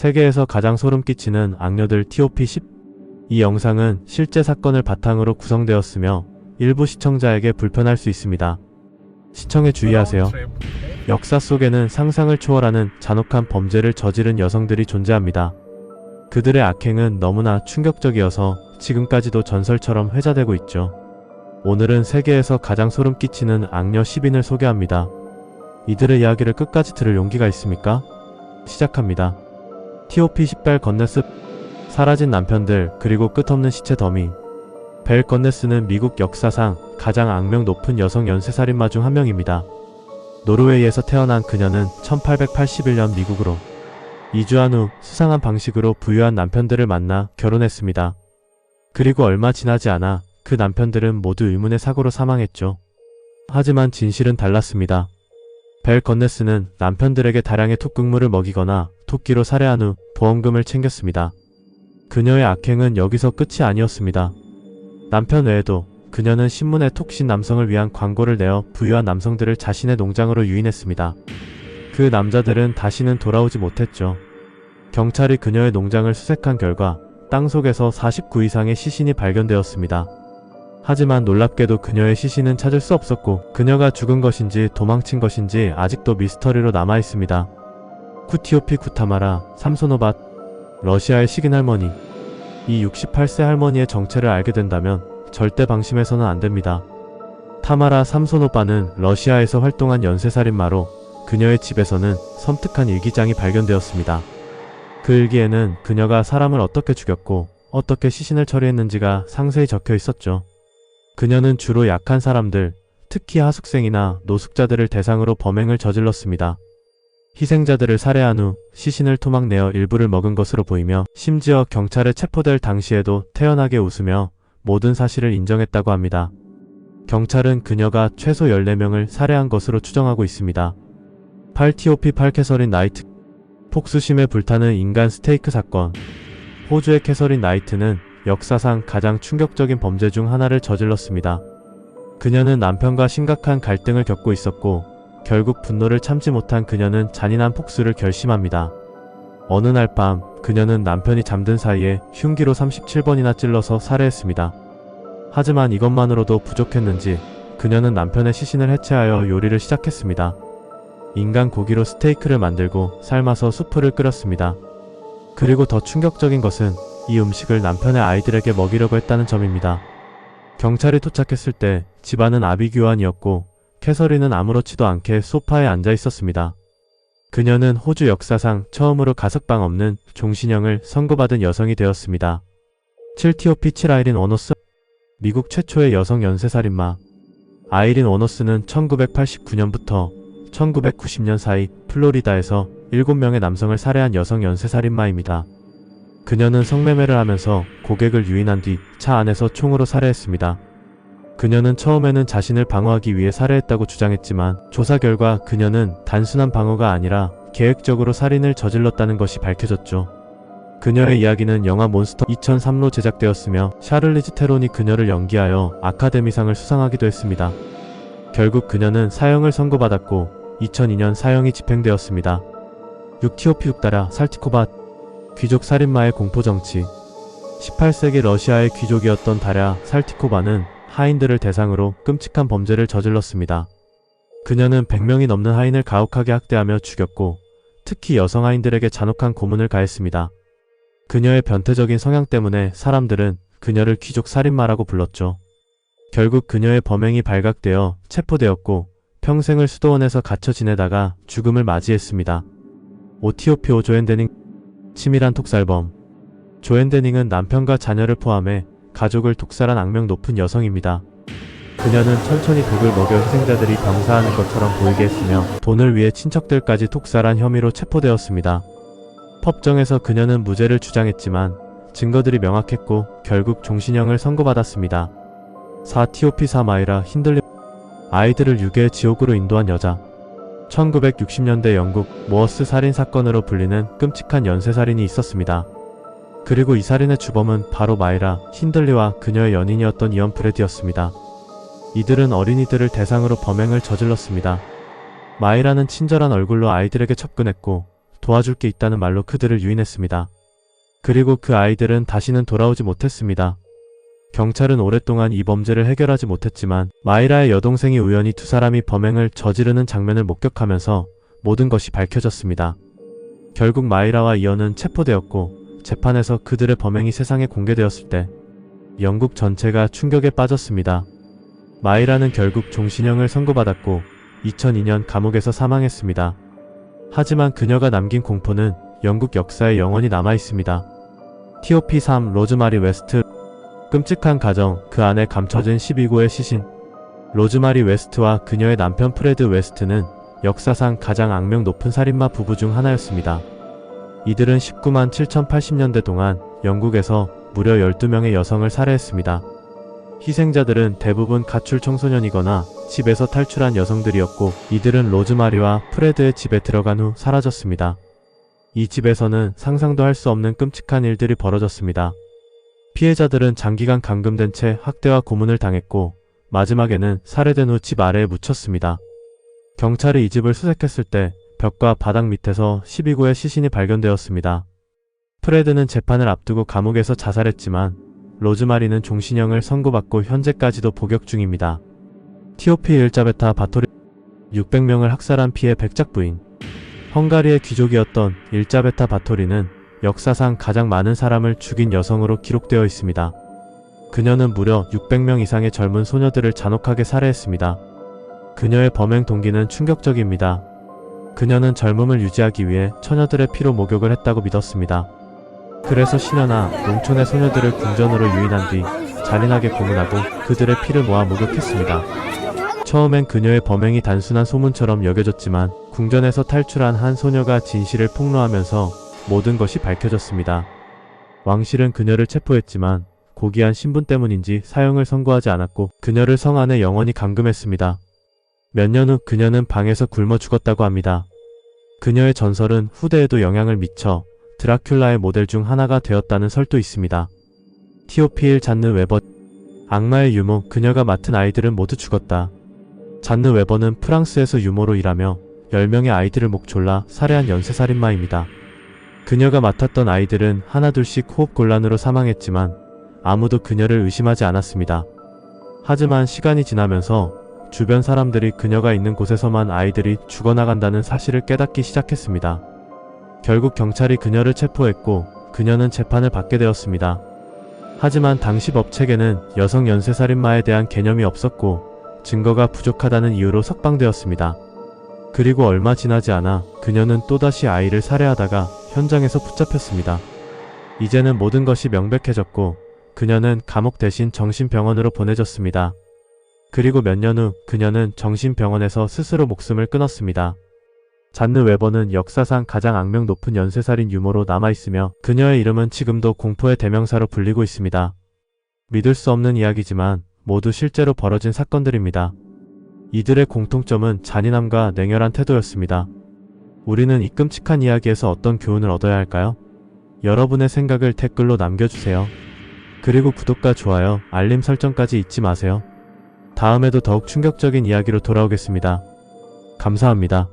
세계에서 가장 소름 끼치는 악녀들 TOP10. 이 영상은 실제 사건을 바탕으로 구성되었으며 일부 시청자에게 불편할 수 있습니다. 시청에 주의하세요. 역사 속에는 상상을 초월하는 잔혹한 범죄를 저지른 여성들이 존재합니다. 그들의 악행은 너무나 충격적이어서 지금까지도 전설처럼 회자되고 있죠. 오늘은 세계에서 가장 소름 끼치는 악녀 10인을 소개합니다. 이들의 이야기를 끝까지 들을 용기가 있습니까? 시작합니다. TOP 10벨 건네스 사라진 남편들 그리고 끝없는 시체 더미 벨 건네스는 미국 역사상 가장 악명 높은 여성 연쇄살인마 중 한 명입니다. 노르웨이에서 태어난 그녀는 1881년 미국으로 이주한 후 수상한 방식으로 부유한 남편들을 만나 결혼했습니다. 그리고 얼마 지나지 않아 그 남편들은 모두 의문의 사고로 사망했죠. 하지만 진실은 달랐습니다. 벨 건네스는 남편들에게 다량의 톡극물을 먹이거나 토끼로 살해한 후 보험금을 챙겼습니다. 그녀의 악행은 여기서 끝이 아니었습니다. 남편 외에도 그녀는 신문에 톡신 남성을 위한 광고를 내어 부유한 남성들을 자신의 농장으로 유인했습니다. 그 남자들은 다시는 돌아오지 못했죠. 경찰이 그녀의 농장을 수색한 결과 땅 속에서 49 이상의 시신이 발견되었습니다. 하지만 놀랍게도 그녀의 시신은 찾을 수 없었고 그녀가 죽은 것인지 도망친 것인지 아직도 미스터리로 남아 있습니다. 쿠티오피 쿠타마라 삼소노밭 러시아의 식인 할머니 이 68세 할머니의 정체를 알게 된다면 절대 방심해서는 안 됩니다. 타마라 삼소노바는 러시아에서 활동한 연쇄살인마로 그녀의 집에서는 섬뜩한 일기장이 발견되었습니다. 그 일기에는 그녀가 사람을 어떻게 죽였고 어떻게 시신을 처리했는지가 상세히 적혀 있었죠. 그녀는 주로 약한 사람들, 특히 하숙생이나 노숙자들을 대상으로 범행을 저질렀습니다. 희생자들을 살해한 후 시신을 토막내어 일부를 먹은 것으로 보이며 심지어 경찰에 체포될 당시에도 태연하게 웃으며 모든 사실을 인정했다고 합니다. 경찰은 그녀가 최소 14명을 살해한 것으로 추정하고 있습니다. 8TOP 8캐서린 나이트 폭수심에 불타는 인간 스테이크 사건 호주의 캐서린 나이트는 역사상 가장 충격적인 범죄 중 하나를 저질렀습니다. 그녀는 남편과 심각한 갈등을 겪고 있었고 결국 분노를 참지 못한 그녀는 잔인한 폭수를 결심합니다. 어느 날 밤 그녀는 남편이 잠든 사이에 흉기로 37번이나 찔러서 살해했습니다. 하지만 이것만으로도 부족했는지 그녀는 남편의 시신을 해체하여 요리를 시작했습니다. 인간 고기로 스테이크를 만들고 삶아서 수프를 끓였습니다. 그리고 더 충격적인 것은 이 음식을 남편의 아이들에게 먹이려고 했다는 점입니다. 경찰이 도착했을 때 집안은 아비규환이었고 캐서린은 아무렇지도 않게 소파에 앉아 있었습니다. 그녀는 호주 역사상 처음으로 가석방 없는 종신형을 선고받은 여성이 되었습니다. 7티오피 7 아이린 워너스 미국 최초의 여성 연쇄살인마 아이린 워너스는 1989년부터 1990년 사이 플로리다에서 7명의 남성을 살해한 여성 연쇄살인마입니다. 그녀는 성매매를 하면서 고객을 유인한 뒤 차 안에서 총으로 살해했습니다. 그녀는 처음에는 자신을 방어하기 위해 살해했다고 주장했지만 조사 결과 그녀는 단순한 방어가 아니라 계획적으로 살인을 저질렀다는 것이 밝혀졌죠. 그녀의 이야기는 영화 몬스터 2003로 제작되었으며 샤를리즈 테론이 그녀를 연기하여 아카데미상을 수상하기도 했습니다. 결국 그녀는 사형을 선고받았고 2002년 사형이 집행되었습니다. 6티오피 6다라 살티코밭 귀족 살인마의 공포정치 18세기 러시아의 귀족이었던 다랴 살티코바는 하인들을 대상으로 끔찍한 범죄를 저질렀습니다. 그녀는 100명이 넘는 하인을 가혹하게 학대하며 죽였고 특히 여성 하인들에게 잔혹한 고문을 가했습니다. 그녀의 변태적인 성향 때문에 사람들은 그녀를 귀족 살인마라고 불렀죠. 결국 그녀의 범행이 발각되어 체포되었고 평생을 수도원에서 갇혀 지내다가 죽음을 맞이했습니다. 오티오피오 조앤데닝 치밀한 톡살범 조앤데닝은 남편과 자녀를 포함해 가족을 독살한 악명 높은 여성입니다. 그녀는 천천히 독을 먹여 희생자들이 병사하는 것처럼 보이게 했으며 돈을 위해 친척들까지 독살한 혐의로 체포되었습니다. 법정에서 그녀는 무죄를 주장했지만 증거들이 명확했고 결국 종신형을 선고받았습니다. 4티오피 사마이라 힌들리 아이들을 유괴 지옥으로 인도한 여자 1960년대 영국 모어스 살인 사건으로 불리는 끔찍한 연쇄살인이 있었습니다. 그리고 이 살인의 주범은 바로 마이라 힌들리와 그녀의 연인이었던 이언 브레디였습니다. 이들은 어린이들을 대상으로 범행을 저질렀습니다. 마이라는 친절한 얼굴로 아이들에게 접근했고 도와줄 게 있다는 말로 그들을 유인했습니다. 그리고 그 아이들은 다시는 돌아오지 못했습니다. 경찰은 오랫동안 이 범죄를 해결하지 못했지만 마이라의 여동생이 우연히 두 사람이 범행을 저지르는 장면을 목격하면서 모든 것이 밝혀졌습니다. 결국 마이라와 이언은 체포되었고 재판에서 그들의 범행이 세상에 공개되었을 때 영국 전체가 충격에 빠졌습니다. 마이라는 결국 종신형을 선고받았고 2002년 감옥에서 사망했습니다. 하지만 그녀가 남긴 공포는 영국 역사에 영원히 남아 있습니다. TOP3 로즈마리 웨스트 끔찍한 가정 그 안에 감춰진 12구의 시신 로즈마리 웨스트와 그녀의 남편 프레드 웨스트는 역사상 가장 악명 높은 살인마 부부 중 하나였습니다. 이들은 19만 7,080년대 동안 영국에서 무려 12명의 여성을 살해했습니다. 희생자들은 대부분 가출 청소년이거나 집에서 탈출한 여성들이었고 이들은 로즈마리와 프레드의 집에 들어간 후 사라졌습니다. 이 집에서는 상상도 할 수 없는 끔찍한 일들이 벌어졌습니다. 피해자들은 장기간 감금된 채 학대와 고문을 당했고 마지막에는 살해된 후 집 아래에 묻혔습니다. 경찰이 이 집을 수색했을 때 벽과 바닥 밑에서 12구의 시신이 발견되었습니다. 프레드는 재판을 앞두고 감옥에서 자살했지만 로즈마리는 종신형을 선고받고 현재까지도 복역 중입니다. 티오피 일자베타 바토리 600명을 학살한 피해 백작 부인 헝가리의 귀족이었던 일자베타 바토리는 역사상 가장 많은 사람을 죽인 여성으로 기록되어 있습니다. 그녀는 무려 600명 이상의 젊은 소녀들을 잔혹하게 살해했습니다. 그녀의 범행 동기는 충격적입니다. 그녀는 젊음을 유지하기 위해 처녀들의 피로 목욕을 했다고 믿었습니다. 그래서 시녀나 농촌의 소녀들을 궁전으로 유인한 뒤 잔인하게 고문하고 그들의 피를 모아 목욕했습니다. 처음엔 그녀의 범행이 단순한 소문처럼 여겨졌지만 궁전에서 탈출한 한 소녀가 진실을 폭로하면서 모든 것이 밝혀졌습니다. 왕실은 그녀를 체포했지만 고귀한 신분 때문인지 사형을 선고하지 않았고 그녀를 성 안에 영원히 감금했습니다. 몇 년 후 그녀는 방에서 굶어 죽었다고 합니다. 그녀의 전설은 후대에도 영향을 미쳐 드라큘라의 모델 중 하나가 되었다는 설도 있습니다. 티오피일 잔느 웨버 악마의 유모 그녀가 맡은 아이들은 모두 죽었다. 잔느 웨버는 프랑스에서 유모로 일하며 10명의 아이들을 목졸라 살해한 연쇄살인마입니다. 그녀가 맡았던 아이들은 하나둘씩 호흡 곤란으로 사망했지만 아무도 그녀를 의심하지 않았습니다. 하지만 시간이 지나면서 주변 사람들이 그녀가 있는 곳에서만 아이들이 죽어나간다는 사실을 깨닫기 시작했습니다. 결국 경찰이 그녀를 체포했고 그녀는 재판을 받게 되었습니다. 하지만 당시 법책에는 여성 연쇄살인마에 대한 개념이 없었고 증거가 부족하다는 이유로 석방되었습니다. 그리고 얼마 지나지 않아 그녀는 또다시 아이를 살해하다가 현장에서 붙잡혔습니다. 이제는 모든 것이 명백해졌고 그녀는 감옥 대신 정신병원으로 보내졌습니다. 그리고 몇 년 후 그녀는 정신병원에서 스스로 목숨을 끊었습니다. 잔느 웨버는 역사상 가장 악명 높은 연쇄살인 유모로 남아있으며 그녀의 이름은 지금도 공포의 대명사로 불리고 있습니다. 믿을 수 없는 이야기지만 모두 실제로 벌어진 사건들입니다. 이들의 공통점은 잔인함과 냉혈한 태도였습니다. 우리는 이 끔찍한 이야기에서 어떤 교훈을 얻어야 할까요? 여러분의 생각을 댓글로 남겨주세요. 그리고 구독과 좋아요, 알림 설정까지 잊지 마세요. 다음에도 더욱 충격적인 이야기로 돌아오겠습니다. 감사합니다.